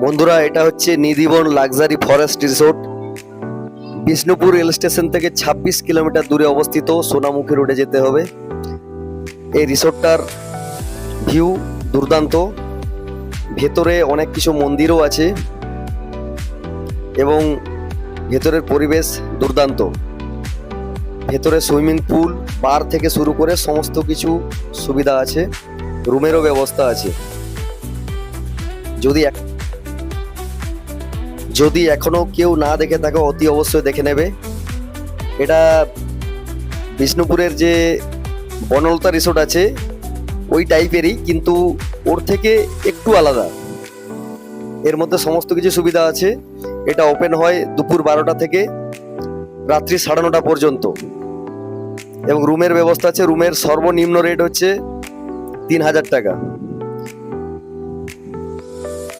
বন্ধুরা, এটা হচ্ছে Nidhiban luxury forest resort. Bishnupur rail station থেকে ২৬ কিলোমিটার দূরে অবস্থিত সোনামুখী রোডে যেতে হবে। এই রিসোর্টটার ভিউ দুর্দান্ত। ভেতরে অনেক কিছু মন্দিরও আছে এবং ভেতরের পরিবেশ দুর্দান্ত। ভেতরে সুইমিং পুল, বার থেকে শুরু করে সমস্ত কিছু সুবিধা আছে। রুমেরও ব্যবস্থা আছে। যদি এক- যদি এখনও কেউ না দেখে থাকে অতি অবশ্যই দেখে নেবে। এটা বিষ্ণুপুরের যে বনলতা রিসোর্ট আছে, ওই টাইপেরই, কিন্তু ওর থেকে একটু আলাদা। এর মধ্যে সমস্ত কিছু সুবিধা আছে। এটা ওপেন হয় দুপুর বারোটা থেকে রাত্রি সাড়ে নটা পর্যন্ত। এবং রুমের ব্যবস্থা আছে, রুমের সর্বনিম্ন রেট হচ্ছে তিন হাজার টাকা।